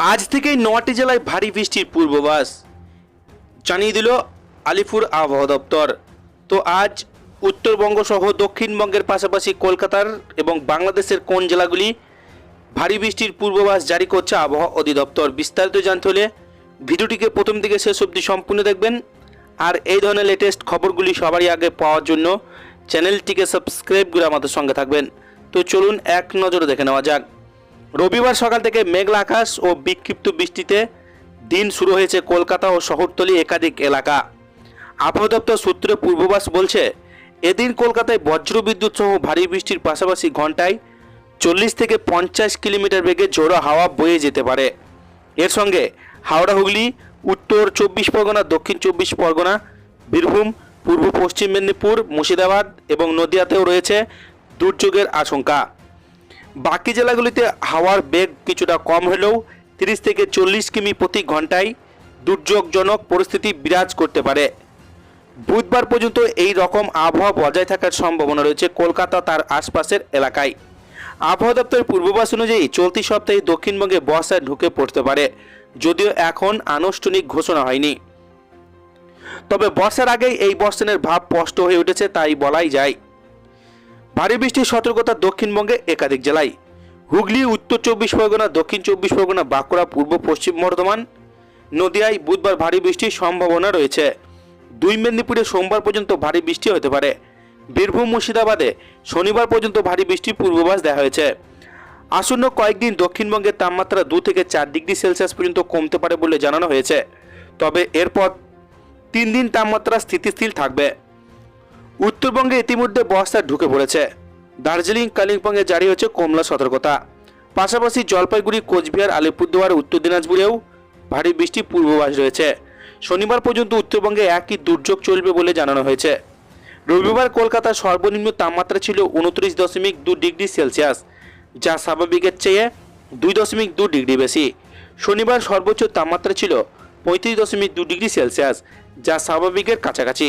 আজ থেকেই নটি জেলায় ভারী বৃষ্টির পূর্বাভাস। জানিয়ে দিল আলিপুর আবহাওয়া দপ্তর। তো আজ উত্তরবঙ্গ সহ দক্ষিণবঙ্গের পাশাপাশি কলকাতার এবং বাংলাদেশের কোন জেলাগুলি ভারী বৃষ্টির পূর্বাভাস জারি করছে আবহাওয়া অধিদপ্তর? বিস্তারিত জানতে হলে ভিডিওটিকে প্রথম থেকে শেষ অবধি সম্পূর্ণ দেখবেন। আর এই ধরনের লেটেস্ট খবরগুলি সবারই আগে পাওয়ার জন্য চ্যানেলটিকে সাবস্ক্রাইব করে আমাদের সঙ্গে থাকবেন। তো চলুন এক নজরে দেখে নেওয়া যাক। রবিবার সকাল থেকে মেঘলা আকাশ ও বিক্ষিপ্ত বৃষ্টিতে দিন শুরু হয়েছে কলকাতা ও শহরতলি একাধিক এলাকা। আবহাওয়া দপ্তর সূত্রে পূর্বাভাস বলছে, এদিন কলকাতায় বজ্রবিদ্যুৎ সহ ভারী বৃষ্টির পাশাপাশি ঘন্টায় চল্লিশ থেকে পঞ্চাশ কিলোমিটার বেগে ঝোড়ো হাওয়া বয়ে যেতে পারে। এর সঙ্গে হাওড়া, হুগলি, উত্তর চব্বিশ পরগনা, দক্ষিণ চব্বিশ পরগনা, বীরভূম, পূর্ব পশ্চিম মেদিনীপুর, মুর্শিদাবাদ এবং নদিয়াতেও রয়েছে দুর্যোগের আশঙ্কা। বাকি জেলাগুলিতে হাওয়ার বেগ কিছুটা কম হলেও তিরিশ থেকে চল্লিশ কিমি প্রতি ঘন্টায় দুর্যোগজনক পরিস্থিতি বিরাজ করতে পারে। বুধবার পর্যন্ত এই রকম আবহাওয়া বজায় থাকার সম্ভাবনা রয়েছে কলকাতা তার আশপাশের এলাকায়। আবহাওয়া দপ্তরের পূর্বাভাস অনুযায়ী চলতি সপ্তাহে দক্ষিণবঙ্গে বর্ষা ঢুকে পড়তে পারে, যদিও এখন আনুষ্ঠানিক ঘোষণা হয়নি। তবে বর্ষার আগেই এই বর্ষণের ভাব স্পষ্ট হয়ে উঠেছে, তাই বলাই যায়। ভারী বৃষ্টির সতর্কতা দক্ষিণবঙ্গে একাধিক জেলায়। হুগলি, উত্তর চব্বিশ পরগনা, দক্ষিণ চব্বিশ পরগনা, বাঁকুড়া, পূর্ব পশ্চিম বর্ধমান, নদিয়ায় বুধবার ভারী বৃষ্টির সম্ভাবনা রয়েছে। দুই মেদিনীপুরে সোমবার পর্যন্ত ভারী বৃষ্টি হতে পারে। বীরভূম, মুর্শিদাবাদে শনিবার পর্যন্ত ভারী বৃষ্টির পূর্বাভাস দেওয়া হয়েছে। আসন্ন কয়েকদিন দক্ষিণবঙ্গের তাপমাত্রা দু থেকে চার ডিগ্রি সেলসিয়াস পর্যন্ত কমতে পারে বলে জানানো হয়েছে। তবে এরপর তিন দিন তাপমাত্রা স্থিতিশীল থাকবে। উত্তরবঙ্গে ইতিমধ্যে বর্ষা ঢুকে পড়েছে। দার্জিলিং, কালিম্পংয়ে জারি হয়েছে কমলা সতর্কতা। পাশাপাশি জলপাইগুড়ি, কোচবিহার, আলিপুরদুয়ার, উত্তর দিনাজপুরেও ভারী বৃষ্টির পূর্বাভাস রয়েছে। শনিবার পর্যন্ত উত্তরবঙ্গে একই দুর্যোগ চলবে বলে জানানো হয়েছে। রবিবার কলকাতার সর্বনিম্ন তাপমাত্রা ছিল উনত্রিশ দশমিক দু ডিগ্রি সেলসিয়াস, যা স্বাভাবিকের চেয়ে দুই দশমিক দু ডিগ্রি বেশি। শনিবার সর্বোচ্চ তাপমাত্রা ছিল পঁয়ত্রিশ দশমিক দু ডিগ্রি সেলসিয়াস, যা স্বাভাবিকের কাছাকাছি।